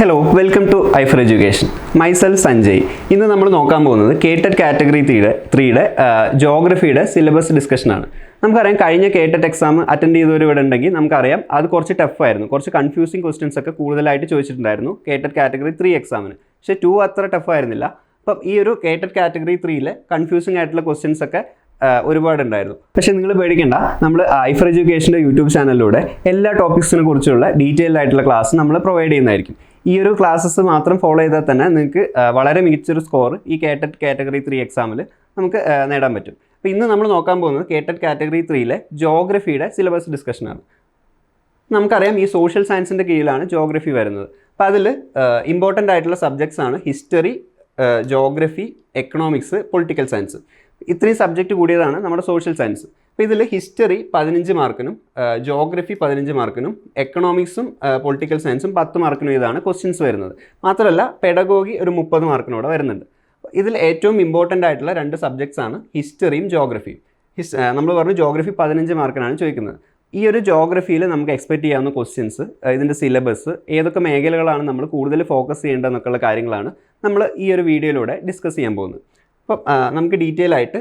Hello welcome to I four education myself Sanjay ഇന്ന് നമ്മൾ നോക്കാൻ പോകുന്നത് കേട്ടഡ് കാറ്റഗറി ത്രീയുടെ ത്രീയുടെ ജോഗ്രഫിയുടെ സിലബസ് ഡിസ്കഷനാണ് നമുക്കറിയാം കഴിഞ്ഞ കേട്ടഡ് എക്സാം അറ്റൻഡ് ചെയ്തവർ ഇവിടെ ഉണ്ടെങ്കിൽ നമുക്കറിയാം അത് കുറച്ച് ടഫായിരുന്നു കുറച്ച് കൺഫ്യൂസിങ് ക്വസ്റ്റ്യൻസ് ഒക്കെ കൂടുതലായിട്ട് ചോദിച്ചിട്ടുണ്ടായിരുന്നു കേട്ടഡ് കാറ്റഗറി ത്രീ എക്സാമിന് പക്ഷേ ടു അത്ര ടഫായിരുന്നില്ല അപ്പം ഈ ഒരു കേട്ടഡ് കാറ്റഗറി ത്രീയിലെ കൺഫ്യൂസിങ് ആയിട്ടുള്ള ക്വസ്റ്റ്യൻസ് ഒക്കെ ഒരുപാട് ഉണ്ടായിരുന്നു പക്ഷേ നിങ്ങൾ പേടിക്കേണ്ട. നമ്മൾ ഐഫർ എഡ്യൂക്കേഷന്റെ യൂട്യൂബ് ചാനലിലൂടെ എല്ലാ ടോപ്പിക്സിനെ കുറിച്ചുള്ള ഡീറ്റെയിൽഡ് ആയിട്ടുള്ള ക്ലാസ് നമ്മൾ പ്രൊവൈഡ് ചെയ്യുന്നതായിരിക്കും. ഈ ഒരു ക്ലാസ്സസ് മാത്രം ഫോളോ ചെയ്താൽ തന്നെ നിങ്ങൾക്ക് വളരെ മികച്ചൊരു സ്കോർ ഈ കേട്ടഡ് കാറ്റഗറി ത്രീ എക്സാമിൽ നമുക്ക് നേടാൻ പറ്റും. അപ്പോൾ ഇന്ന് നമ്മൾ നോക്കാൻ പോകുന്നത് കേട്ടഡ് കാറ്റഗറി ത്രീയിലെ ജോഗ്രഫിയുടെ സിലബസ് ഡിസ്കഷനാണ് നമുക്കറിയാം ഈ സോഷ്യൽ സയൻസിന്റെ കീഴിലാണ് ജോഗ്രഫി വരുന്നത്. അപ്പോൾ അതിൽ ഇമ്പോർട്ടന്റ് ആയിട്ടുള്ള സബ്ജക്ട്സ് ആണ് history geography economics political science ഇത്രയും സബ്ജക്റ്റ് കൂടിയതാണ് നമ്മുടെ സോഷ്യൽ സയൻസ് അപ്പോൾ ഇതിൽ ഹിസ്റ്ററി പതിനഞ്ച് മാർക്കിനും ജോഗ്രഫി പതിനഞ്ച് മാർക്കിനും എക്കണോമിക്സും പൊളിറ്റിക്കൽ സയൻസും പത്ത് മാർക്കിനും ഇതാണ് ക്വസ്റ്റ്യൻസ് വരുന്നത്. മാത്രമല്ല പെഡഗോഗി ഒരു മുപ്പത് മാർക്കിനോടെ വരുന്നുണ്ട്. ഇതിൽ ഏറ്റവും ഇമ്പോർട്ടന്റ് ആയിട്ടുള്ള രണ്ട് സബ്ജക്ട്സ് ആണ് ഹിസ്റ്ററിയും ജോഗ്രഫിയും. ഹിസ് നമ്മൾ പറഞ്ഞു ജോഗ്രഫി പതിനഞ്ച് മാർക്കിനാണ് ചോദിക്കുന്നത്. ഈ ഒരു ജോഗ്രഫിയിൽ നമുക്ക് എക്സ്പെക്ട് ചെയ്യാവുന്ന ക്വസ്റ്റ്യൻസ് ഇതിന്റെ സിലബസ് ഏതൊക്കെ മേഖലകളാണ് നമ്മൾ കൂടുതൽ ഫോക്കസ് ചെയ്യേണ്ടതെന്നൊക്കെയുള്ള കാര്യങ്ങളാണ് നമ്മൾ ഈ ഒരു വീഡിയോയിലൂടെ ഡിസ്കസ് ചെയ്യാൻ പോകുന്നത്. അപ്പം നമുക്ക് ഡീറ്റെയിൽ ആയിട്ട്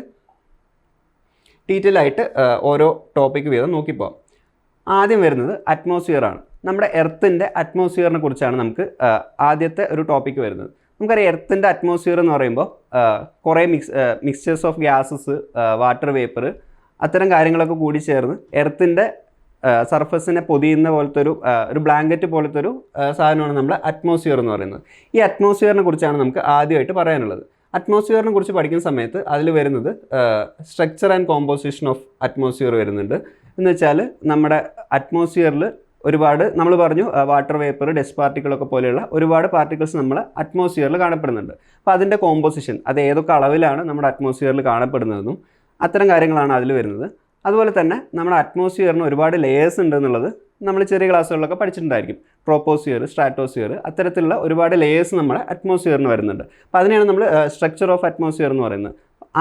ഡീറ്റെയിൽ ആയിട്ട് ഓരോ ടോപ്പിക്ക് വീതം നോക്കിപ്പോവാം. ആദ്യം വരുന്നത് അറ്റ്മോസ്ഫിയർ ആണ്. നമ്മുടെ എർത്തിന്റെ അറ്റ്മോസ്ഫിയറിനെ കുറിച്ചാണ് നമുക്ക് ആദ്യത്തെ ഒരു ടോപ്പിക്ക് വരുന്നത്. നമുക്കറിയാം എർത്തിന്റെ അറ്റ്മോസ്ഫിയർ എന്ന് പറയുമ്പോൾ കുറേ mix mixtures of gases water vapour അത്തരം കാര്യങ്ങളൊക്കെ കൂടി ചേർന്ന് എർത്തിന്റെ സർഫസിനെ പൊതിയുന്ന പോലത്തെ ഒരു ഒരു ബ്ലാങ്കറ്റ് പോലത്തെ ഒരു സാധനമാണ് നമ്മുടെ അറ്റ്മോസ്ഫിയർ എന്ന് പറയുന്നത്. ഈ അറ്റ്മോസ്ഫിയറിനെ കുറിച്ചാണ് നമുക്ക് ആദ്യമായിട്ട് പറയാനുള്ളത്. അറ്റ്മോസ്ഫിയറിനെ കുറിച്ച് പഠിക്കുന്ന സമയത്ത് അതിൽ വരുന്നത് structure and composition of atmosphere വരുന്നുണ്ട്. എന്ന് വെച്ചാൽ നമ്മുടെ അറ്റ്മോസ്ഫിയറിൽ ഒരുപാട് നമ്മൾ പറഞ്ഞു വാട്ടർ വേപ്പർ ഡസ്റ്റ് പാർട്ടിക്കിളൊക്കെ പോലെയുള്ള ഒരുപാട് പാർട്ടിക്കിൾസ് നമ്മൾ അറ്റ്മോസ്ഫിയറിൽ കാണപ്പെടുന്നുണ്ട്. അപ്പോൾ അതിന്റെ കോമ്പോസിഷൻ അത് ഏതൊക്കെ അളവിലാണ് നമ്മുടെ അറ്റ്മോസ്ഫിയറിൽ കാണപ്പെടുന്നതെന്നും അത്തരം കാര്യങ്ങളാണ് അതിൽ വരുന്നത്. അതുപോലെ തന്നെ നമ്മുടെ അറ്റ്മോസ്ഫിയറിന് ഒരുപാട് ലേയേഴ്സ് ഉണ്ട് എന്നുള്ളത് നമ്മൾ ചെറിയ ക്ലാസ്സുകളിലൊക്കെ പഠിച്ചിട്ടുണ്ടായിരിക്കും. ട്രോപ്പോസ്ഫിയർ സ്ട്രാറ്റോസിയർ അത്തരത്തിലുള്ള ഒരുപാട് ലേയേഴ്സ് നമ്മുടെ അറ്റ്മോസ്ഫിയറിന് വരുന്നുണ്ട്. അപ്പോൾ അതിനെയാണ് നമ്മൾ സ്ട്രക്ചർ ഓഫ് അറ്റ്മോസ്ഫിയർ എന്ന് പറയുന്നത്.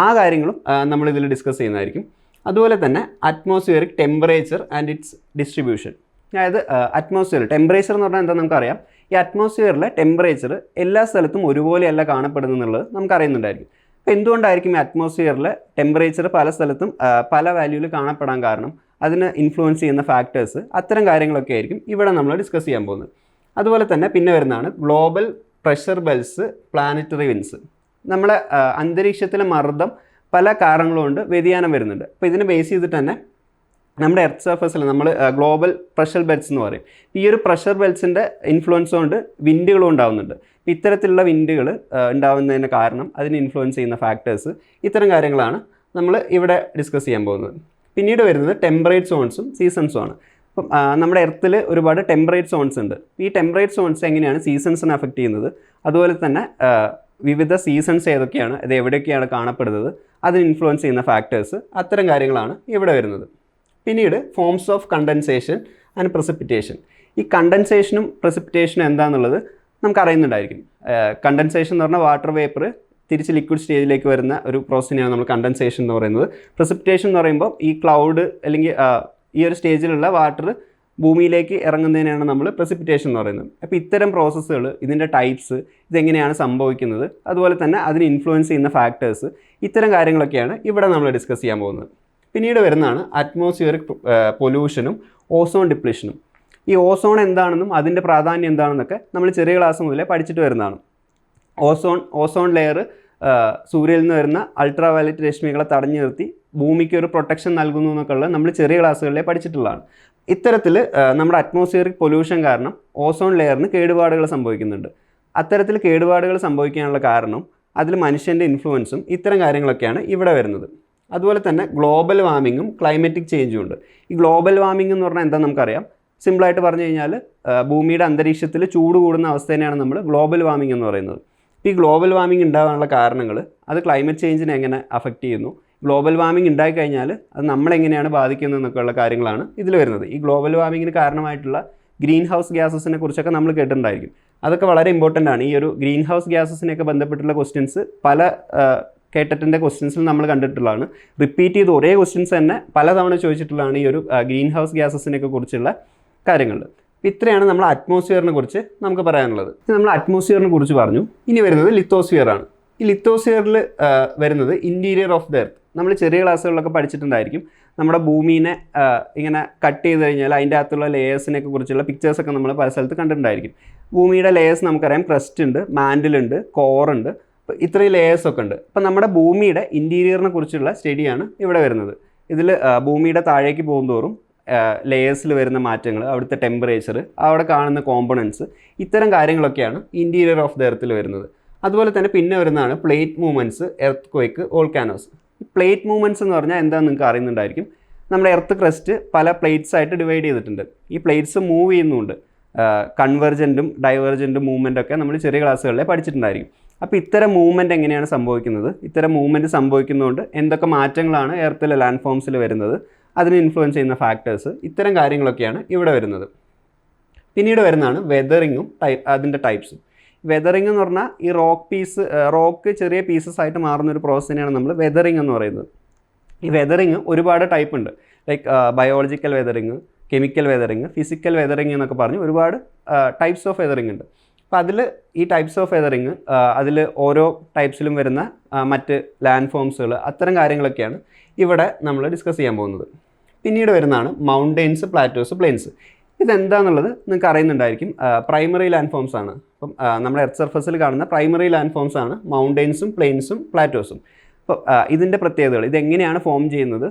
ആ കാര്യങ്ങളും നമ്മൾ ഇതിൽ ഡിസ്കസ് ചെയ്യുന്നതായിരിക്കും. അതുപോലെ തന്നെ atmospheric temperature and its distribution അതായത് അറ്റ്മോസ്ഫിയർ ടെമ്പറേച്ചർ എന്ന് പറഞ്ഞാൽ എന്താ നമുക്കറിയാം? ഈ അറ്റ്മോസ്ഫിയറിലെ ടെമ്പറേച്ചർ എല്ലാ സ്ഥലത്തും ഒരുപോലെയല്ല കാണപ്പെടുന്നത് എന്നുള്ളത് നമുക്കറിയുന്നുണ്ടായിരിക്കും. അപ്പോൾ എന്തുകൊണ്ടായിരിക്കും ഈ അറ്റ്മോസ്ഫിയറിലെ ടെമ്പറേച്ചർ പല സ്ഥലത്തും പല വാല്യൂവിൽ കാണപ്പെടാൻ കാരണം? അതിന് ഇൻഫ്ലുവൻസ് ചെയ്യുന്ന ഫാക്ടേഴ്സ് അത്തരം കാര്യങ്ങളൊക്കെ ആയിരിക്കും ഇവിടെ നമ്മൾ ഡിസ്കസ് ചെയ്യാൻ പോകുന്നത്. അതുപോലെ തന്നെ പിന്നെ വരുന്നതാണ് global pressure belts planetary winds നമ്മളെ അന്തരീക്ഷത്തിലെ മർദ്ദം പല കാരണങ്ങൾ കൊണ്ട് വ്യതിയാനം വരുന്നുണ്ട്. അപ്പോൾ ഇതിനെ ബേസ് ചെയ്തിട്ട് തന്നെ നമ്മുടെ എർത്ത് സർഫസിൽ നമ്മൾ ഗ്ലോബൽ പ്രഷർ ബെൽസ് എന്ന് പറയും. ഈ ഒരു പ്രഷർ ബെൽറ്റ്സിന്റെ ഇൻഫ്ലുവൻസ് കൊണ്ട് വിൻഡുകളും ഉണ്ടാകുന്നുണ്ട് ഇത്തരത്തിലുള്ള വിൻഡുകൾ ഉണ്ടാകുന്നതിന് കാരണം അതിന് ഇൻഫ്ലുവൻസ് ചെയ്യുന്ന ഫാക്ടേഴ്സ് ഇത്തരം കാര്യങ്ങളാണ് നമ്മൾ ഇവിടെ ഡിസ്കസ് ചെയ്യാൻ പോകുന്നത്. പിന്നീട് വരുന്നത് ടെമ്പറേറ്റ് സോൺസും സീസൺസും ആണ്. അപ്പം നമ്മുടെ എർത്തിൽ ഒരുപാട് ടെമ്പറേറ്റ് സോൺസ് ഉണ്ട്. ഈ ടെമ്പറേറ്റ് സോൺസ് എങ്ങനെയാണ് സീസൺസിനെ അഫക്റ്റ് ചെയ്യുന്നത്? അതുപോലെ തന്നെ വിവിധ സീസൺസ് ഏതൊക്കെയാണ് അത് എവിടെയൊക്കെയാണ് കാണപ്പെടുന്നത് അതിന് ഇൻഫ്ലുവൻസ് ചെയ്യുന്ന ഫാക്ടേഴ്സ് അത്തരം കാര്യങ്ങളാണ് ഇവിടെ വരുന്നത്. പിന്നീട് forms of condensation and precipitation ഈ കണ്ടൻസേഷനും പ്രസിപ്പിറ്റേഷനും എന്താണെന്നുള്ളത് നമുക്ക് അറിയുന്നുണ്ടായിരിക്കും കണ്ടൻസേഷൻ എന്ന് പറഞ്ഞാൽ വാട്ടർ വേപ്പർ തിരിച്ച് ലിക്വിഡ് സ്റ്റേജിലേക്ക് വരുന്ന ഒരു പ്രോസസ്സിനെയാണ് നമ്മൾ കണ്ടൻസേഷൻ എന്ന് പറയുന്നത്. പ്രസിപ്റ്റേഷൻ എന്ന് പറയുമ്പോൾ ഈ ക്ലൗഡ് അല്ലെങ്കിൽ ഈ ഒരു സ്റ്റേജിലുള്ള വാട്ടർ ഭൂമിയിലേക്ക് ഇറങ്ങുന്നതിനാണ് നമ്മൾ പ്രസിപ്പിറ്റേഷൻ എന്ന് പറയുന്നത്. അപ്പോൾ ഇത്തരം പ്രോസസ്സുകൾ ഇതിന്റെ ടൈപ്സ് ഇതെങ്ങനെയാണ് സംഭവിക്കുന്നത്? അതുപോലെ തന്നെ അതിന് ഇൻഫ്ലുവൻസ് ചെയ്യുന്ന ഫാക്ടേഴ്സ് ഇത്തരം കാര്യങ്ങളൊക്കെയാണ് ഇവിടെ നമ്മൾ ഡിസ്കസ് ചെയ്യാൻ പോകുന്നത്. പിന്നീട് വരുന്നതാണ് അറ്റ്മോസ്ഫിയറിക് പൊല്യൂഷനും ഓസോൺ ഡിപ്ലിഷനും ഈ ഓസോൺ എന്താണെന്നും അതിന്റെ പ്രാധാന്യം എന്താണെന്നൊക്കെ നമ്മൾ ചെറിയ ക്ലാസ് മുതലേ പഠിച്ചിട്ട് വരുന്നതാണ്. ഓസോൺ ഓസോൺ ലെയർ സൂര്യനിൽ നിന്ന് വരുന്ന അൾട്രാ വയലറ്റ് രശ്മികളെ തടഞ്ഞു നിർത്തി ഭൂമിക്ക് ഒരു പ്രൊട്ടക്ഷൻ നൽകുന്നു എന്നൊക്കെ നമ്മൾ ചെറിയ ക്ലാസ്സുകളിലെ പഠിച്ചിട്ടുള്ളതാണ്. ഇത്തരത്തിൽ നമ്മുടെ അറ്റ്മോസ്ഫിയറിക് പൊല്യൂഷൻ കാരണം ഓസോൺ ലെയറിന് കേടുപാടുകൾ സംഭവിക്കുന്നുണ്ട്. അത്തരത്തിൽ കേടുപാടുകൾ സംഭവിക്കാനുള്ള കാരണം അതിൽ മനുഷ്യന്റെ ഇൻഫ്ലുവൻസും ഇത്തരം കാര്യങ്ങളൊക്കെയാണ് ഇവിടെ വരുന്നത്. അതുപോലെ തന്നെ ഗ്ലോബൽ വാർമിങ്ങും ക്ലൈമറ്റിക് ചേഞ്ചും ഉണ്ട്. ഈ ഗ്ലോബൽ വാമിംഗ് എന്ന് പറഞ്ഞാൽ എന്താ നമുക്കറിയാം? സിമ്പിളായിട്ട് പറഞ്ഞു കഴിഞ്ഞാൽ ഭൂമിയുടെ അന്തരീക്ഷത്തിൽ ചൂട് കൂടുന്ന അവസ്ഥേനെയാണ് നമ്മൾ ഗ്ലോബൽ വാമിംഗ് എന്ന് പറയുന്നത്. ഈ ഗ്ലോബൽ വാർമിംഗ് ഉണ്ടാകാനുള്ള കാരണങ്ങൾ അത് ക്ലൈമറ്റ് ചേഞ്ചിനെ എങ്ങനെ അഫക്റ്റ് ചെയ്യുന്നു? ഗ്ലോബൽ വാർമിംഗ് ഉണ്ടായിക്കഴിഞ്ഞാൽ അത് നമ്മളെങ്ങനെയാണ് ബാധിക്കുന്നത് എന്നൊക്കെയുള്ള കാര്യങ്ങളാണ് ഇതിൽ വരുന്നത്. ഈ ഗ്ലോബൽ വാർമിങ്ങിന് കാരണമായിട്ടുള്ള ഗ്രീൻ ഹൗസ് ഗ്യാസസിനെ കുറിച്ചൊക്കെ നമ്മൾ കേട്ടിട്ടുണ്ടായിരിക്കും. അതൊക്കെ വളരെ ഇമ്പോർട്ടന്റ് ആണ്. ഈ ഒരു ഗ്രീൻ ഹൗസ് ഗ്യാസസിനെയൊക്കെ ബന്ധപ്പെട്ടുള്ള ക്വസ്റ്റ്യൻസ് പല കേട്ടറ്റിന്റെ ക്വസ്റ്റ്യൻസിൽ നമ്മൾ കണ്ടിട്ടുള്ളതാണ്. റിപ്പീറ്റ് ചെയ്ത് ഒരേ ക്വസ്റ്റ്യൻസ് തന്നെ പലതവണ ചോദിച്ചിട്ടുള്ളതാണ് ഈ ഒരു ഗ്രീൻ ഹൗസ് ഗ്യാസസിനെയൊക്കെ കുറിച്ചുള്ള കാര്യങ്ങൾ ഇത്രയാണ് നമ്മൾ അറ്റ്മോസ്ഫിയറിനെ കുറിച്ച് നമുക്ക് പറയാനുള്ളത്. നമ്മൾ അറ്റ്മോസ്ഫിയറിനെ കുറിച്ച് പറഞ്ഞു. ഇനി വരുന്നത് ലിത്തോസ്ഫിയർ ആണ്. ഈ ലിത്തോസ്ഫിയറിൽ വരുന്നത് ഇന്റീരിയർ ഓഫ് ദ എർത്ത് നമ്മൾ ചെറിയ ക്ലാസ്സുകളിലൊക്കെ പഠിച്ചിട്ടുണ്ടായിരിക്കും. നമ്മുടെ ഭൂമിനെ ഇങ്ങനെ കട്ട് ചെയ്ത് കഴിഞ്ഞാൽ അതിന്റെ അകത്തുള്ള ലേയേഴ്സിനെ കുറിച്ചുള്ള പിക്ചേഴ്സൊക്കെ നമ്മൾ പല സ്ഥലത്ത് കണ്ടിട്ടുണ്ടായിരിക്കും. ഭൂമിയുടെ ലേയേഴ്സ് നമുക്കറിയാം. ക്രസ്റ്റ് ഉണ്ട് മാൻഡിലുണ്ട് കോറുണ്ട് ഇത്രയും ലേയേഴ്സ് ഒക്കെ ഉണ്ട്. അപ്പം നമ്മുടെ ഭൂമിയുടെ ഇന്റീരിയറിനെ കുറിച്ചുള്ള സ്റ്റഡിയാണ് ഇവിടെ വരുന്നത്. ഇതിൽ ഭൂമിയുടെ താഴേക്ക് പോകുന്തോറും ലെയേഴ്സിൽ വരുന്ന മാറ്റങ്ങൾ അവിടുത്തെ ടെമ്പറേച്ചർ അവിടെ കാണുന്ന കോമ്പണൻസ് ഇത്തരം കാര്യങ്ങളൊക്കെയാണ് ഇന്റീരിയർ ഓഫ് ദ എർത്തിൽ വരുന്നത്. അതുപോലെ തന്നെ പിന്നെ വരുന്നതാണ് plate movements earthquake volcanoes plate movements എന്ന് പറഞ്ഞാൽ എന്താണെന്ന് നിങ്ങൾക്ക് അറിയുന്നുണ്ടായിരിക്കും. നമ്മുടെ എർത്ത് ക്രസ്റ്റ് പല പ്ലേറ്റ്സ് ആയിട്ട് ഡിവൈഡ് ചെയ്തിട്ടുണ്ട്. ഈ പ്ലേറ്റ്സ് മൂവ് ചെയ്യുന്നുണ്ട്. കൺവെർജന്റും ഡൈവേർജന്റും മൂവ്മെന്റ് ഒക്കെ നമ്മൾ ചെറിയ ക്ലാസ്സുകളിലെ പഠിച്ചിട്ടുണ്ടായിരിക്കും. അപ്പോൾ ഇത്തരം മൂവ്മെന്റ് എങ്ങനെയാണ് സംഭവിക്കുന്നത്? ഇത്തരം മൂവ്മെന്റ് സംഭവിക്കുന്നതുകൊണ്ട് എന്തൊക്കെ മാറ്റങ്ങളാണ് എർത്തിലെ ലാൻഡ് ഫോംസിൽ വരുന്നത്? അതിനെ ഇൻഫ്ലുവൻസ് ചെയ്യുന്ന ഫാക്ടേഴ്സ് ഇത്തരം കാര്യങ്ങളൊക്കെയാണ് ഇവിടെ വരുന്നത്. പിന്നീട് വരുന്നതാണ് വെതറിങ്ങും ടൈ അതിന്റെ ടൈപ്സും വെതറിങ് എന്ന് പറഞ്ഞാൽ ഈ റോക്ക് പീസ് റോക്ക് ചെറിയ പീസസ് ആയിട്ട് മാറുന്ന ഒരു പ്രോസസ്സിനെയാണ് നമ്മൾ വെതറിങ് എന്ന് പറയുന്നത്. ഈ വെതറിങ് ഒരുപാട് ടൈപ്പ് ഉണ്ട്. Like biological weathering chemical weathering physical weathering എന്നൊക്കെ പറഞ്ഞ് ഒരുപാട് ടൈപ്സ് ഓഫ് വെതറിങ് ഉണ്ട്. അപ്പോൾ അതിൽ ഈ ടൈപ്സ് ഓഫ് വെതറിങ് അതിൽ ഓരോ ടൈപ്സിലും വരുന്ന മറ്റ് ലാൻഡ് ഫോംസുകൾ അത്തരം കാര്യങ്ങളൊക്കെയാണ് ഇവിടെ നമ്മൾ ഡിസ്കസ് ചെയ്യാൻ പോകുന്നത്. പിന്നീട് വരുന്നതാണ് മൗണ്ടെയിൻസ് പ്ലാറ്റോസ് പ്ലെയിൻസ് ഇതെന്താണെന്നുള്ളത് നിങ്ങൾക്ക് അറിയുന്നുണ്ടായിരിക്കും. പ്രൈമറി ലാൻഡ് ഫോംസ് ആണ്. അപ്പം നമ്മുടെ എർത്ത് സർഫസിൽ കാണുന്ന പ്രൈമറി ലാൻഡ് ഫോംസ് ആണ് മൗണ്ടെയിൻസും പ്ലെയിൻസും പ്ലാറ്റോസും അപ്പോൾ ഇതിന്റെ പ്രത്യേകതകൾ ഇതെങ്ങനെയാണ് ഫോം ചെയ്യുന്നത്?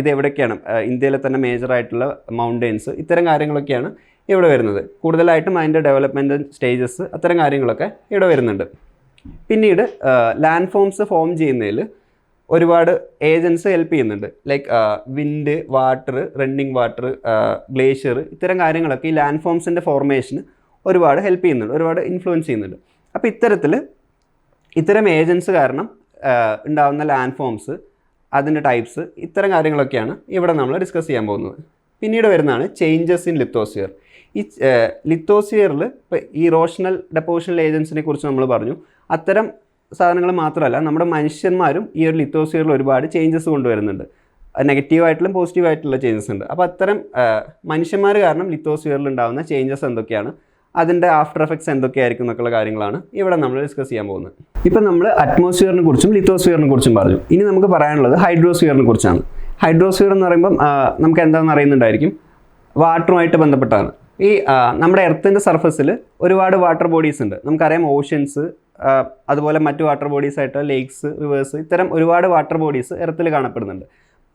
ഇത് എവിടെയൊക്കെയാണ്? ഇന്ത്യയിലെ തന്നെ മേജറായിട്ടുള്ള മൗണ്ടെയിൻസ് ഇത്തരം കാര്യങ്ങളൊക്കെയാണ് ഇവിടെ വരുന്നത്. കൂടുതലായിട്ടും അതിന്റെ ഡെവലപ്മെന്റ് സ്റ്റേജസ് അത്തരം കാര്യങ്ങളൊക്കെ ഇവിടെ വരുന്നുണ്ട്. പിന്നീട് ലാൻഡ് ഫോംസ് ഫോം ചെയ്യുന്നതിൽ ഒരുപാട് ഏജൻസ് ഹെൽപ്പ് ചെയ്യുന്നുണ്ട്. Like wind water running water glacier ഇത്തരം കാര്യങ്ങളൊക്കെ ഈ ലാൻഡ് ഫോംസിന്റെ ഫോർമേഷന് ഒരുപാട് ഹെൽപ്പ് ചെയ്യുന്നുണ്ട്. ഒരുപാട് ഇൻഫ്ലുവൻസ് ചെയ്യുന്നുണ്ട്. അപ്പോൾ ഇത്തരത്തിൽ ഇത്തരം ഏജൻസ് കാരണം ഉണ്ടാകുന്ന ലാൻഡ് ഫോംസ് അതിന്റെ ടൈപ്സ് ഇത്തരം കാര്യങ്ങളൊക്കെയാണ് ഇവിടെ നമ്മൾ ഡിസ്കസ് ചെയ്യാൻ പോകുന്നത്. പിന്നീട് വരുന്നതാണ് ചേഞ്ചസ് ഇൻ ലിത്തോസിയർ ഈ ലിത്തോസിയറിൽ ഇപ്പോൾ ഈ റോഷണൽ ഡെപ്പോഷണൽ ഏജൻസിനെ കുറിച്ച് നമ്മൾ പറഞ്ഞു. അത്തരം സാധനങ്ങൾ മാത്രമല്ല നമ്മുടെ മനുഷ്യന്മാരും ഈ ഒരു ലിത്തോസ്ഫിയറിൽ ഒരുപാട് ചേഞ്ചസ് കൊണ്ടുവരുന്നുണ്ട്. നെഗറ്റീവായിട്ടുള്ള പോസിറ്റീവായിട്ടുള്ള ചേഞ്ചസ് ഉണ്ട്. അപ്പോൾ അത്തരം മനുഷ്യന്മാർ കാരണം ലിത്തോസ്ഫിയറിൽ ഉണ്ടാകുന്ന ചേഞ്ചസ് എന്തൊക്കെയാണ്? അതിന്റെ ആഫ്റ്റർ എഫക്ട്സ് എന്തൊക്കെയായിരിക്കും എന്നൊക്കെയുള്ള കാര്യങ്ങളാണ് ഇവിടെ നമ്മൾ ഡിസ്കസ് ചെയ്യാൻ പോകുന്നത്. ഇപ്പം നമ്മൾ അറ്റ്മോസ്ഫിയറിനെ കുറിച്ചും ലിത്തോസ്ഫിയറിനെ കുറിച്ചും പറഞ്ഞു. ഇനി നമുക്ക് പറയാനുള്ളത് ഹൈഡ്രോസ്ഫിയറിനെ കുറിച്ചാണ്. ഹൈഡ്രോസ്ഫിയർ എന്ന് പറയുമ്പം നമുക്ക് എന്താണെന്ന് അറിയുന്നുണ്ടായിരിക്കും? വാട്ടറുമായിട്ട് ബന്ധപ്പെട്ടാണ്. ഈ നമ്മുടെ എർത്തിന്റെ സർഫസിൽ ഒരുപാട് വാട്ടർ ബോഡീസ് ഉണ്ട്. നമുക്കറിയാം ഓഷ്യൻസ് അതുപോലെ മറ്റ് വാട്ടർ ബോഡീസ് ആയിട്ട് ലേക്സ് റിവേഴ്സ് ഇത്തരം ഒരുപാട് വാട്ടർ ബോഡീസ് എർത്തിൽ കാണപ്പെടുന്നുണ്ട്.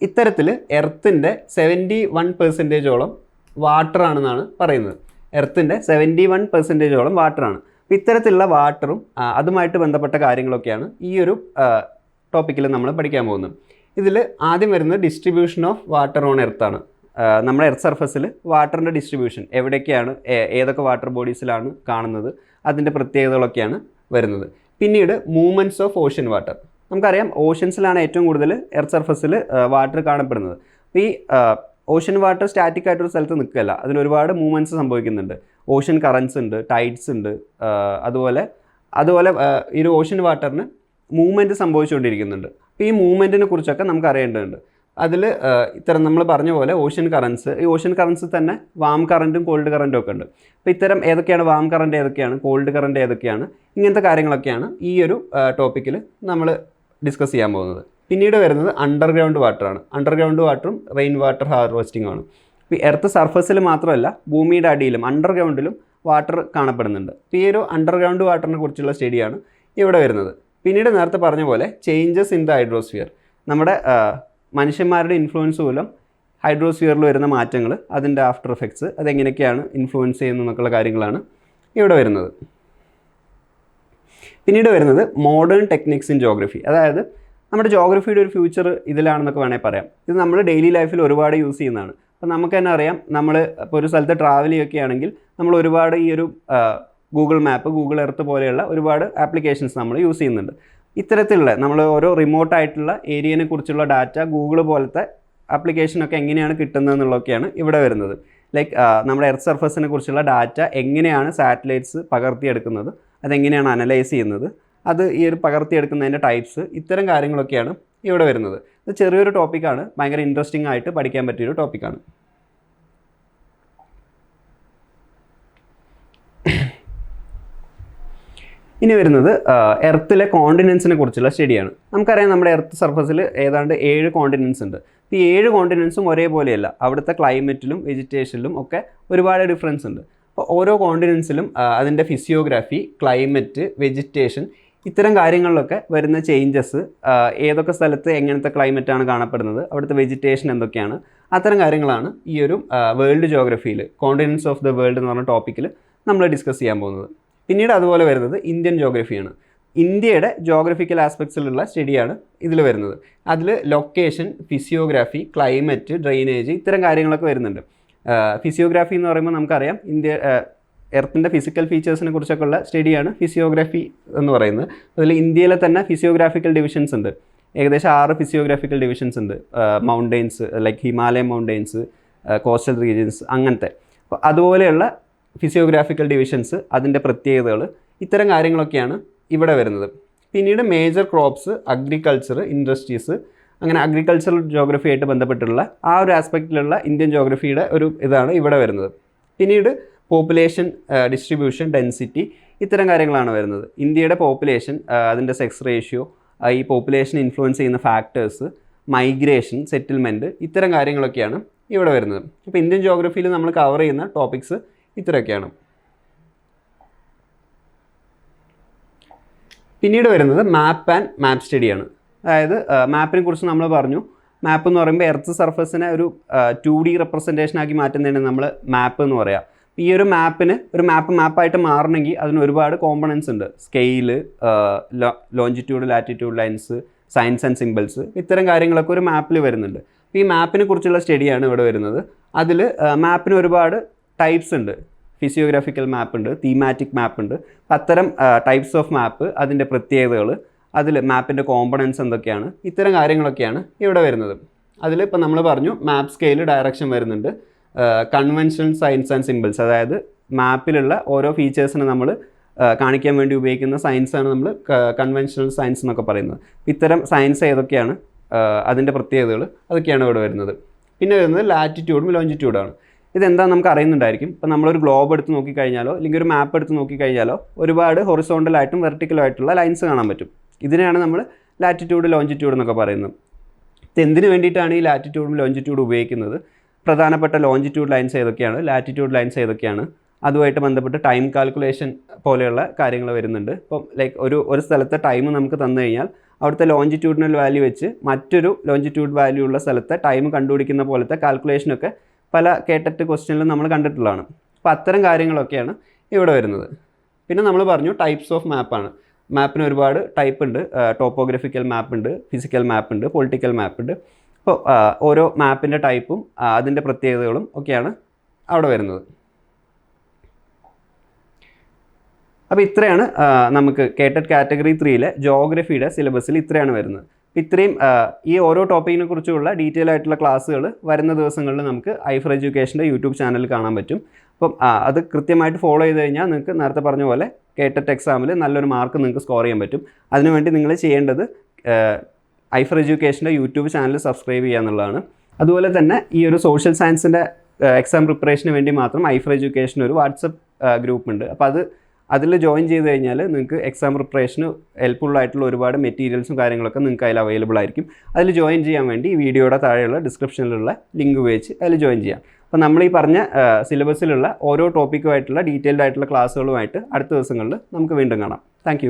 ഇത്തരത്തിൽ എർത്തിന്റെ സെവന്റി വൺ പെർസെന്റേജോളം വാട്ടറാണെന്നാണ് പറയുന്നത്. എർത്തിന്റെ സെവന്റി വൺ പെർസെന്റേജോളം വാട്ടറാണ് അപ്പോൾ ഇത്തരത്തിലുള്ള വാട്ടറും അതുമായിട്ട് ബന്ധപ്പെട്ട കാര്യങ്ങളൊക്കെയാണ് ഈ ഒരു ടോപ്പിക്കിൽ നമ്മൾ പഠിക്കാൻ പോകുന്നത്. ഇതിൽ ആദ്യം വരുന്നത് ഡിസ്ട്രിബ്യൂഷൻ ഓഫ് വാട്ടർ ഓൺ എർത്താണ് നമ്മുടെ എർത്ത് സർഫസിൽ വാട്ടറിന്റെ ഡിസ്ട്രിബ്യൂഷൻ എവിടെയൊക്കെയാണ് ഏതൊക്കെ വാട്ടർ ബോഡീസിലാണ് കാണുന്നത് അതിന്റെ പ്രത്യേകതകളൊക്കെയാണ് വരുന്നത്. പിന്നീട് മൂവ്മെന്റ്സ് ഓഫ് ഓഷ്യൻ വാട്ടർ നമുക്കറിയാം ഓഷ്യൻസിലാണ് ഏറ്റവും കൂടുതൽ എർത്ത് സർഫസിൽ വാട്ടർ കാണപ്പെടുന്നത്. ഈ ഓഷ്യൻ വാട്ടർ സ്റ്റാറ്റിക് ആയിട്ടൊരു സ്ഥലത്ത് നിൽക്കുകയല്ല. അതിൽ ഒരുപാട് മൂവ്മെന്റ്സ് സംഭവിക്കുന്നുണ്ട്. ഓഷ്യൻ കറൻസ് ഉണ്ട് ടൈഡ്സ് ഉണ്ട് അതുപോലെ അതുപോലെ ഈ ഒരു ഓഷ്യൻ വാട്ടറിന് മൂവ്മെന്റ് സംഭവിച്ചുകൊണ്ടിരിക്കുന്നുണ്ട്. അപ്പോൾ ഈ മൂവ്മെന്റിനെ കുറിച്ചൊക്കെ നമുക്ക് അറിയേണ്ടതുണ്ട് അതിൽ ഇത്തരം നമ്മൾ പറഞ്ഞ പോലെ ഓഷ്യൻ കറൻസ് ഈ ഓഷ്യൻ കറൻസ് തന്നെ വാം കറന്റും കോൾഡ് കറന്റും ഒക്കെ ഉണ്ട്. അപ്പോൾ ഇത്തരം ഏതൊക്കെയാണ് വാം കറന്റ് ഏതൊക്കെയാണ് കോൾഡ് കറന്റ് ഏതൊക്കെയാണ് ഇങ്ങനത്തെ കാര്യങ്ങളൊക്കെയാണ് ഈ ഒരു ടോപ്പിക്കിൽ നമ്മൾ ഡിസ്കസ് ചെയ്യാൻ പോകുന്നത്. പിന്നീട് വരുന്നത് അണ്ടർഗ്രൗണ്ട് വാട്ടറാണ് അണ്ടർഗ്രൗണ്ട് വാട്ടറും റെയിൻ വാട്ടർ ഹാർവെസ്റ്റിംഗ് ആണ്. ഇപ്പോൾ എർത്ത് സർഫസിൽ മാത്രമല്ല ഭൂമിയുടെ അടിയിലും അണ്ടർഗ്രൗണ്ടിലും വാട്ടർ കാണപ്പെടുന്നുണ്ട്. അപ്പോൾ ഈ ഒരു അണ്ടർഗ്രൗണ്ട് വാട്ടറിനെ കുറിച്ചുള്ള സ്റ്റഡിയാണ് ഇവിടെ വരുന്നത്. പിന്നീട് നേരത്തെ പറഞ്ഞ പോലെ ചേഞ്ചസ് ഇൻ ദ ഹൈഡ്രോസ്ഫിയർ നമ്മുടെ മനുഷ്യന്മാരുടെ ഇൻഫ്ലുവൻസ് മൂലം ഹൈഡ്രോസ്ഫിയറിൽ വരുന്ന മാറ്റങ്ങൾ അതിന്റെ ആഫ്റ്റർ എഫക്ട്സ് അതെങ്ങനെയൊക്കെയാണ് ഇൻഫ്ലുവൻസ് ചെയ്യുന്നത് എന്നൊക്കെയുള്ള കാര്യങ്ങളാണ് ഇവിടെ വരുന്നത്. പിന്നീട് വരുന്നത് മോഡേൺ ടെക്നിക്സ് ഇൻ ജോഗ്രഫി അതായത് നമ്മുടെ ജോഗ്രഫിയുടെ ഒരു ഫ്യൂച്ചർ ഇതിലാണെന്നൊക്കെ വേണമെങ്കിൽ പറയാം. ഇത് നമ്മൾ ഡെയിലി ലൈഫിൽ ഒരുപാട് യൂസ് ചെയ്യുന്നതാണ്. അപ്പോൾ നമുക്ക് തന്നെ അറിയാം നമ്മൾ ഇപ്പോൾ ഒരു സ്ഥലത്ത് ട്രാവൽ ചെയ്യുകയൊക്കെ ആണെങ്കിൽ നമ്മൾ ഒരുപാട് ഈ ഒരു ഗൂഗിൾ മാപ്പ് ഗൂഗിൾ എർത്ത് പോലെയുള്ള ഒരുപാട് ആപ്ലിക്കേഷൻസ് നമ്മൾ യൂസ് ചെയ്യുന്നുണ്ട്. ഇത്തരത്തിലുള്ള നമ്മൾ ഓരോ റിമോട്ട് ആയിട്ടുള്ള ഏരിയനെ കുറിച്ചുള്ള ഡാറ്റ ഗൂഗിൾ പോലത്തെ ആപ്ലിക്കേഷനൊക്കെ എങ്ങനെയാണ് കിട്ടുന്നത് എന്നുള്ളതൊക്കെയാണ് ഇവിടെ വരുന്നത്. ലൈക്ക് നമ്മുടെ എർത്ത് സർഫസിനെ കുറിച്ചുള്ള ഡാറ്റ എങ്ങനെയാണ് സാറ്റലൈറ്റ്സ് പകർത്തിയെടുക്കുന്നത് അതെങ്ങനെയാണ് അനലൈസ് ചെയ്യുന്നത് അത് ഈ ഒരു പകർത്തിയെടുക്കുന്നതിന്റെ ടൈപ്സ് ഇത്തരം കാര്യങ്ങളൊക്കെയാണ് ഇവിടെ വരുന്നത്. ഇത് ചെറിയൊരു ടോപ്പിക്കാണ് ഭയങ്കര ഇൻട്രസ്റ്റിംഗ് ആയിട്ട് പഠിക്കാൻ പറ്റിയൊരു ടോപ്പിക്കാണ് ഇനി വരുന്നത് എർത്തിലെ കോണ്ടിനൻസിനെ കുറിച്ചുള്ള സ്റ്റഡിയാണ്. നമുക്കറിയാം നമ്മുടെ എർത്ത് സർഫസിൽ ഏതാണ്ട് ഏഴ് കോണ്ടിനൻസ് ഉണ്ട്. ഈ ഏഴ് കോണ്ടിനൻസും ഒരേപോലെയല്ല. അവിടുത്തെ ക്ലൈമറ്റിലും വെജിറ്റേഷനിലും ഒക്കെ ഒരുപാട് ഡിഫറൻസ് ഉണ്ട്. അപ്പോൾ ഓരോ കോണ്ടിനൻസിലും അതിന്റെ ഫിസിയോഗ്രാഫി ക്ലൈമറ്റ് വെജിറ്റേഷൻ ഇത്തരം കാര്യങ്ങളിലൊക്കെ വരുന്ന ചേഞ്ചസ് ഏതൊക്കെ സ്ഥലത്ത് എങ്ങനത്തെ ക്ലൈമറ്റാണ് കാണപ്പെടുന്നത് അവിടുത്തെ വെജിറ്റേഷൻ എന്തൊക്കെയാണ് അത്തരം കാര്യങ്ങളാണ് ഈ ഒരു വേൾഡ് ജോഗ്രഫിയിൽ കോണ്ടിനൻസ് ഓഫ് ദ വേൾഡ് എന്ന് പറഞ്ഞ ടോപ്പിക്കിൽ നമ്മൾ ഡിസ്കസ് ചെയ്യാൻ പോകുന്നത്. പിന്നീട് അതുപോലെ വരുന്നത് ഇന്ത്യൻ ജോഗ്രഫിയാണ് ഇന്ത്യയുടെ ജോഗ്രഫിക്കൽ ആസ്പെക്ട്സിലുള്ള സ്റ്റഡിയാണ് ഇതിൽ വരുന്നത്. അതിൽ ലൊക്കേഷൻ ഫിസിയോഗ്രാഫി ക്ലൈമറ്റ് ഡ്രെയിനേജ് ഇത്തരം കാര്യങ്ങളൊക്കെ വരുന്നുണ്ട്. ഫിസിയോഗ്രാഫി എന്ന് പറയുമ്പോൾ നമുക്കറിയാം ഇന്ത്യ എർത്തിന്റെ ഫിസിക്കൽ ഫീച്ചേഴ്സിനെ കുറിച്ചൊക്കെ ഉള്ള സ്റ്റഡിയാണ് ഫിസിയോഗ്രാഫി എന്ന് പറയുന്നത്. അതിൽ ഇന്ത്യയിലെ തന്നെ ഫിസിയോഗ്രാഫിക്കൽ ഡിവിഷൻസ് ഉണ്ട്. ഏകദേശം ആറ് ഫിസിയോഗ്രാഫിക്കൽ ഡിവിഷൻസ് ഉണ്ട്. Mountains like Himalayan mountains coastal regions അങ്ങനത്തെ. അപ്പോൾ അതുപോലെയുള്ള ഫിസിയോഗ്രാഫിക്കൽ ഡിവിഷൻസ് അതിന്റെ പ്രത്യേകതകൾ ഇത്തരം കാര്യങ്ങളൊക്കെയാണ് ഇവിടെ വരുന്നത്. പിന്നീട് മേജർ ക്രോപ്സ് അഗ്രികൾച്ചർ ഇൻഡസ്ട്രീസ് അങ്ങനെ അഗ്രികൾച്ചറൽ ജോഗ്രഫി ആയിട്ട് ബന്ധപ്പെട്ടുള്ള ആ ഒരു ആസ്പെക്റ്റിലുള്ള ഇന്ത്യൻ ജോഗ്രഫിയുടെ ഒരു ഇതാണ് ഇവിടെ വരുന്നത്. പിന്നീട് പോപ്പുലേഷൻ ഡിസ്ട്രിബ്യൂഷൻ ഡെൻസിറ്റി ഇത്തരം കാര്യങ്ങളാണ് വരുന്നത്. ഇന്ത്യയുടെ പോപ്പുലേഷൻ അതിന്റെ സെക്സ് റേഷ്യോ ഈ പോപ്പുലേഷൻ ഇൻഫ്ലുവൻസ് ചെയ്യുന്ന ഫാക്ടേഴ്സ് മൈഗ്രേഷൻ സെറ്റിൽമെന്റ് ഇത്തരം കാര്യങ്ങളൊക്കെയാണ് ഇവിടെ വരുന്നത്. അപ്പോൾ ഇന്ത്യൻ ജോഗ്രഫിയിൽ നമ്മൾ കവർ ചെയ്യുന്ന ടോപ്പിക്സ് ഇത്രയൊക്കെയാണ്. പിന്നീട് വരുന്നത് മാപ്പ് ആൻഡ് മാപ്പ് സ്റ്റഡിയാണ് അതായത് മാപ്പിനെ കുറിച്ച് നമ്മൾ പറഞ്ഞു. മാപ്പ് എന്ന് പറയുമ്പോൾ എർത്ത് സർഫസിനെ ഒരു ടു ഡി റെപ്രസെന്റേഷൻ ആക്കി മാറ്റുന്നതിന് നമ്മൾ മാപ്പ് എന്ന് പറയാം. ഈ ഒരു മാപ്പിന് ഒരു മാപ്പ് മാപ്പായിട്ട് മാറണമെങ്കിൽ അതിന് ഒരുപാട് കോമ്പണൻസ് ഉണ്ട്. Scale longitude latitude lines signs and symbols ഇത്തരം കാര്യങ്ങളൊക്കെ ഒരു മാപ്പിൽ വരുന്നുണ്ട്. അപ്പോൾ ഈ മാപ്പിനെ കുറിച്ചുള്ള സ്റ്റഡിയാണ് ഇവിടെ വരുന്നത്. അതിൽ മാപ്പിന് ഒരുപാട് ടൈപ്സ് ഉണ്ട്. ഫിസിയോഗ്രാഫിക്കൽ മാപ്പ് ഉണ്ട് തീമാറ്റിക് മാപ്പ് ഉണ്ട്. അത്തരം ടൈപ്സ് ഓഫ് മാപ്പ് അതിന്റെ പ്രത്യേകതകൾ അതിൽ മാപ്പിന്റെ കോമ്പണൻസ് എന്തൊക്കെയാണ് ഇത്തരം കാര്യങ്ങളൊക്കെയാണ് ഇവിടെ വരുന്നത്. അതിൽ ഇപ്പോൾ നമ്മൾ പറഞ്ഞു മാപ്പ് സ്കെയിൽ ഡയറക്ഷൻ വരുന്നുണ്ട്. കൺവെൻഷണൽ സയൻസ് ആൻഡ് സിമ്പിൾസ് അതായത് മാപ്പിലുള്ള ഓരോ ഫീച്ചേഴ്സിനെ നമ്മൾ കാണിക്കാൻ വേണ്ടി ഉപയോഗിക്കുന്ന സയൻസാണ് നമ്മൾ കൺവെൻഷണൽ സയൻസ് എന്നൊക്കെ പറയുന്നത്. ഇത്തരം സയൻസ് ഏതൊക്കെയാണ് അതിന്റെ പ്രത്യേകതകൾ അതൊക്കെയാണ് ഇവിടെ വരുന്നത്. പിന്നെ വരുന്നത് ലാറ്റിറ്റ്യൂഡും ലോഞ്ചിറ്റ്യൂഡാണ് ഇതെന്താ നമുക്ക് അറിയുന്നുണ്ടായിരിക്കും? ഇപ്പം നമ്മളൊരു ഗ്ലോബ് എടുത്ത് നോക്കിക്കഴിഞ്ഞാലോ അല്ലെങ്കിൽ ഒരു മാപ്പ് എടുത്ത് നോക്കിക്കഴിഞ്ഞാലോ ഒരുപാട് ഹൊറിസോണ്ടലായിട്ടും വെർട്ടിക്കലായിട്ടുള്ള ലൈൻസ് കാണാൻ പറ്റും. ഇതിനെയാണ് നമ്മൾ ലാറ്റിറ്റ്യൂഡ് ലോഞ്ചിറ്റ്യൂഡ് എന്നൊക്കെ പറയുന്നത്. ഇത് എന്തിനു വേണ്ടിയിട്ടാണ് ഈ ലാറ്റിറ്റ്യൂഡും ലോഞ്ചിറ്റ്യൂഡും ഉപയോഗിക്കുന്നത്? പ്രധാനപ്പെട്ട ലോഞ്ചിറ്റ്യൂഡ് ലൈൻസ് ഏതൊക്കെയാണ്? ലാറ്റിറ്റ്യൂഡ് ലൈൻസ് ഏതൊക്കെയാണ്? അതുമായിട്ട് ബന്ധപ്പെട്ട് ടൈം കാൽക്കുലേഷൻ പോലെയുള്ള കാര്യങ്ങൾ വരുന്നുണ്ട്. ഇപ്പം ലൈക്ക് ഒരു ഒരു സ്ഥലത്തെ ടൈം നമുക്ക് തന്നു കഴിഞ്ഞാൽ അവിടുത്തെ ലോഞ്ചിറ്റ്യൂഡിനൽ വാല്യൂ വെച്ച് മറ്റൊരു ലോഞ്ചിറ്റ്യൂഡ് വാല്യൂ ഉള്ള സ്ഥലത്തെ ടൈം കണ്ടുപിടിക്കുന്ന പോലത്തെ കാൽക്കുലേഷനൊക്കെ പല കേട്ടറ്റ് ക്വസ്റ്റ്യനിലും നമ്മൾ കണ്ടിട്ടുള്ളതാണ്. അപ്പോൾ അത്തരം കാര്യങ്ങളൊക്കെയാണ് ഇവിടെ വരുന്നത്. പിന്നെ നമ്മൾ പറഞ്ഞു ടൈപ്സ് ഓഫ് മാപ്പാണ് മാപ്പിന് ഒരുപാട് ടൈപ്പ് ഉണ്ട്. ടോപ്പോഗ്രഫിക്കൽ മാപ്പ് ഉണ്ട് ഫിസിക്കൽ മാപ്പ് ഉണ്ട് പൊളിറ്റിക്കൽ മാപ്പ് ഉണ്ട്. അപ്പോൾ ഓരോ മാപ്പിന്റെ ടൈപ്പും അതിന്റെ പ്രത്യേകതകളും ഒക്കെയാണ് അവിടെ വരുന്നത്. അപ്പോൾ ഇത്രയാണ് നമുക്ക് കേട്ടഡ് കാറ്റഗറി ത്രീയിലെ ജോഗ്രഫിയുടെ സിലബസിൽ ഇത്രയാണ് വരുന്നത്. ഇത്രയും ഈ ഓരോ ടോപ്പിക്കിനെ കുറിച്ചുള്ള ഡീറ്റെയിൽ ആയിട്ടുള്ള ക്ലാസ്സുകൾ വരുന്ന ദിവസങ്ങളിൽ നമുക്ക് ഐഫർ എഡ്യൂക്കേഷന്റെ യൂട്യൂബ് ചാനലിൽ കാണാൻ പറ്റും. അപ്പം അത് കൃത്യമായിട്ട് ഫോളോ ചെയ്ത് കഴിഞ്ഞാൽ നിങ്ങൾക്ക് നേരത്തെ പറഞ്ഞ പോലെ കേട്ടറ്റ് എക്സാമിൽ നല്ലൊരു മാർക്ക് നിങ്ങൾക്ക് സ്കോർ ചെയ്യാൻ പറ്റും. അതിനുവേണ്ടി നിങ്ങൾ ചെയ്യേണ്ടത് ഐഫർ എഡ്യൂക്കേഷന്റെ യൂട്യൂബ് ചാനൽ സബ്സ്ക്രൈബ് ചെയ്യുക എന്നുള്ളതാണ്. അതുപോലെ തന്നെ ഈ ഒരു സോഷ്യൽ സയൻസിന്റെ എക്സാം പ്രിപ്പറേഷന് വേണ്ടി മാത്രം ഐഫർ എഡ്യൂക്കേഷൻ ഒരു വാട്സപ്പ് ഗ്രൂപ്പ് ഉണ്ട്. അപ്പോൾ അത് അതിൽ ജോയിൻ ചെയ്ത് കഴിഞ്ഞാൽ നിങ്ങൾക്ക് എക്സാം പ്രിപ്പറേഷന് ഹെൽപ്ഫുൾ ആയിട്ടുള്ള ഒരുപാട് മെറ്റീരിയൽസും കാര്യങ്ങളൊക്കെ നിങ്ങൾക്ക് അതിൽ അവൈലബിൾ ആയിരിക്കും. അതിൽ ജോയിൻ ചെയ്യാൻ വേണ്ടി ഈ വീഡിയോയുടെ താഴെയുള്ള ഡിസ്ക്രിപ്ഷനിലുള്ള ലിങ്ക് ഉപയോഗിച്ച് അതിൽ ജോയിൻ ചെയ്യാം. അപ്പോൾ നമ്മൾ ഈ പറഞ്ഞ സിലബസിലുള്ള ഓരോ ടോപ്പിക്കുമായിട്ടുള്ള ഡീറ്റെയിൽഡ് ആയിട്ടുള്ള ക്ലാസ്സുകളുമായിട്ട് അടുത്ത ദിവസങ്ങളിൽ നമുക്ക് വീണ്ടും കാണാം. താങ്ക്